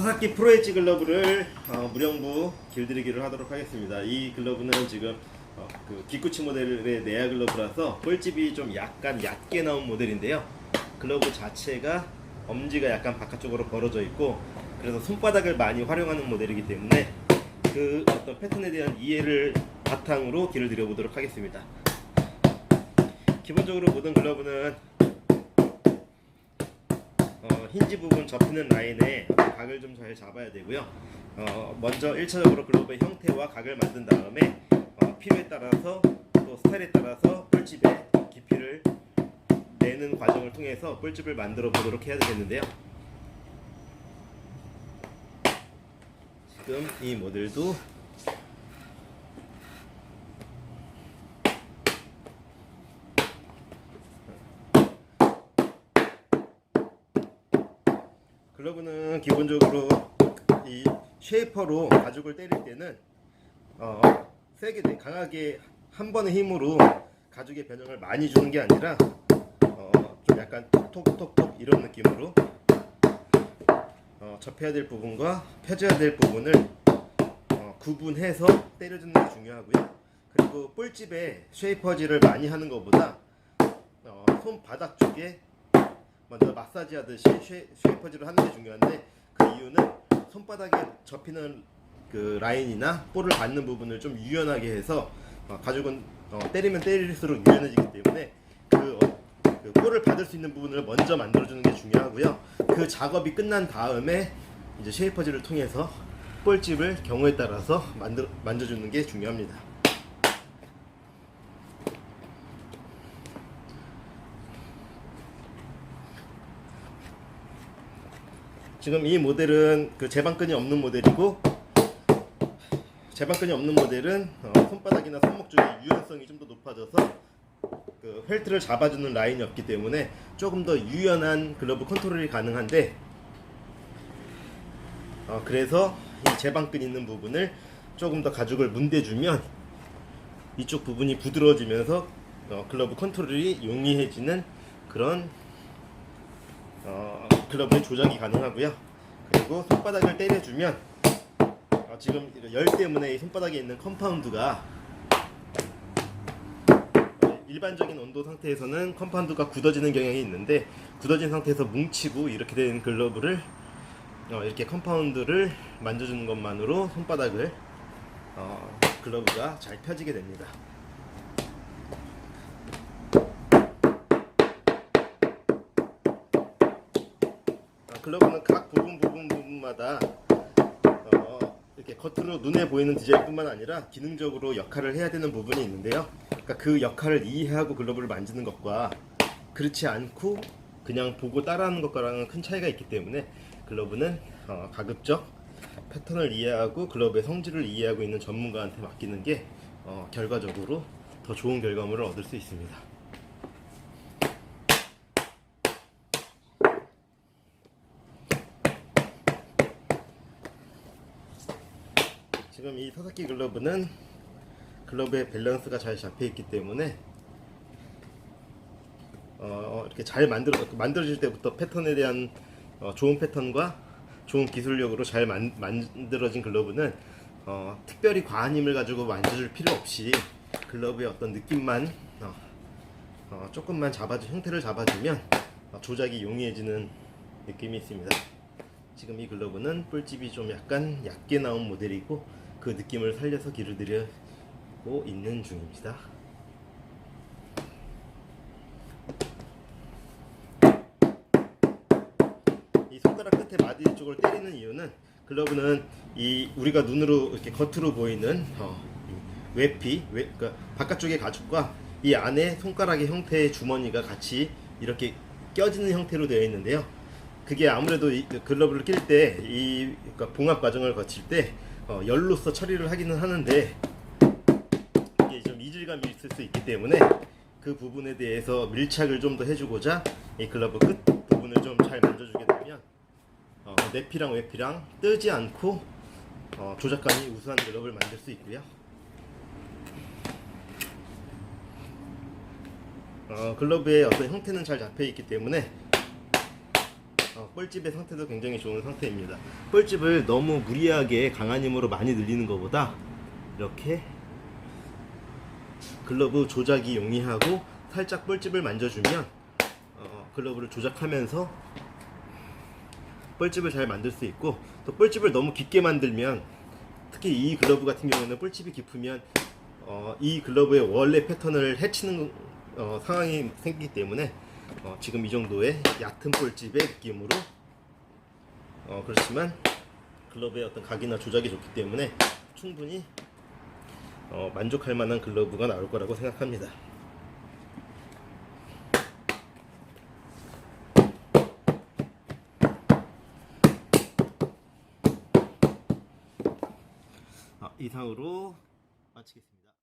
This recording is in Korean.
사사키 프로 엣지 글러브를 어, 무령부 길들이기를 하도록 하겠습니다. 이 글러브는 지금 어, 그 기쿠치 모델의 내야 글러브라서 볼집이 좀 약간 얕게 나온 모델인데요. 글러브 자체가 엄지가 약간 바깥쪽으로 벌어져 있고 그래서 손바닥을 많이 활용하는 모델이기 때문에 그 어떤 패턴에 대한 이해를 바탕으로 길을 들여보도록 하겠습니다. 기본적으로 모든 글러브는 어, 힌지 부분 접히는 라인에 각을 좀 잘 잡아야 되고요. 어, 먼저 1차적으로 글러브의 형태와 각을 만든 다음에 어, 필요에 따라서 또 스타일에 따라서 뿔집의 깊이를 내는 과정을 통해서 뿔집을 만들어 보도록 해야 되겠는데요. 지금 이 모델도 글러브는 기본적으로 이 쉐이퍼로 가죽을 때릴 때는 어, 세게 돼, 강하게 한 번의 힘으로 가죽의 변형을 많이 주는 게 아니라 어, 좀 약간 톡톡톡톡 이런 느낌으로 어, 접해야 될 부분과 펴줘야 될 부분을 어, 구분해서 때려주는 게 중요하고요. 그리고 뿔집에 쉐이퍼질을 많이 하는 것보다 어, 손바닥 쪽에 먼저 마사지 하듯이 쉐, 쉐이퍼질을 하는 게 중요한데 그 이유는 손바닥에 접히는 그 라인이나 볼을 받는 부분을 좀 유연하게 해서 어, 가죽은 어, 때리면 때릴수록 유연해지기 때문에 그, 어, 그 볼을 받을 수 있는 부분을 먼저 만들어주는 게 중요하고요. 그 작업이 끝난 다음에 이제 쉐이퍼질을 통해서 볼집을 경우에 따라서 만들, 만져주는 게 중요합니다. 지금 이 모델은 그 제방끈이 없는 모델이고 제방끈이 없는 모델은 어, 손바닥이나 손목 쪽의 유연성이 좀 더 높아져서 그 펠트를 잡아주는 라인이 없기 때문에 조금 더 유연한 글러브 컨트롤이 가능한데 어, 그래서 이 제방끈 있는 부분을 조금 더 가죽을 문대주면 이쪽 부분이 부드러워지면서 어, 글러브 컨트롤이 용이해지는 그런 어, 글러브의 조작이 가능하고요. 그리고 손바닥을 때려주면 어, 지금 열 때문에 이 손바닥에 있는 컴파운드가 어, 일반적인 온도 상태에서는 컴파운드가 굳어지는 경향이 있는데 굳어진 상태에서 뭉치고 이렇게 된 글러브를 어, 이렇게 컴파운드를 만져주는 것만으로 손바닥을 어, 글러브가 잘 펴지게 됩니다. 글러브는 각 부분 부분 부분마다 어, 이렇게 겉으로 눈에 보이는 디자인뿐만 아니라 기능적으로 역할을 해야 되는 부분이 있는데요. 그러니까 그 역할을 이해하고 글러브를 만지는 것과 그렇지 않고 그냥 보고 따라하는 것과랑은 큰 차이가 있기 때문에 글러브는 어, 가급적 패턴을 이해하고 글러브의 성질을 이해하고 있는 전문가한테 맡기는 게 어, 결과적으로 더 좋은 결과물을 얻을 수 있습니다. 지금 이 사사키 글러브는 글러브의 밸런스가 잘 잡혀 있기 때문에 어, 이렇게 잘 만들어 만들어질 때부터 패턴에 대한 어, 좋은 패턴과 좋은 기술력으로 잘 만, 만들어진 글러브는 어, 특별히 과한 힘을 가지고 만져줄 필요 없이 글러브의 어떤 느낌만 어, 어, 조금만 잡아주 형태를 잡아주면 어, 조작이 용이해지는 느낌이 있습니다. 지금 이 글러브는 뿔집이 좀 약간 얕게 나온 모델이고 그 느낌을 살려서 길을 들여고 있는 중입니다. 이 손가락 끝에 마디 쪽을 때리는 이유는 글러브는 이 우리가 눈으로 이렇게 겉으로 보이는 어, 이 외피, 외, 그러니까 바깥쪽의 가죽과 이 안에 손가락의 형태의 주머니가 같이 이렇게 껴지는 형태로 되어 있는데요. 그게 아무래도 이 글러브를 낄 때 이 그러니까 봉합 과정을 거칠 때 어, 열로서 처리를 하기는 하는데 이게 좀 이질감이 있을 수 있기 때문에 그 부분에 대해서 밀착을 좀 더 해주고자 이 글러브 끝 부분을 좀 잘 만져주게 되면 어, 내피랑 외피랑 뜨지 않고 어, 조작감이 우수한 글러브를 만들 수 있고요. 어, 글러브의 어떤 형태는 잘 잡혀 있기 때문에 어, 볼집의 상태도 굉장히 좋은 상태입니다. 볼집을 너무 무리하게 강한 힘으로 많이 늘리는 것보다 이렇게 글러브 조작이 용이하고 살짝 볼집을 만져주면 어, 글러브를 조작하면서 볼집을 잘 만들 수 있고 또 볼집을 너무 깊게 만들면 특히 이 글러브 같은 경우는 볼집이 깊으면 어, 이 글러브의 원래 패턴을 해치는 어, 상황이 생기기 때문에 어, 지금 이 정도의 얕은 볼집의 느낌으로 어, 그렇지만 글러브의 어떤 각이나 조작이 좋기 때문에 충분히 어, 만족할 만한 글러브가 나올 거라고 생각합니다. 아, 이상으로 마치겠습니다.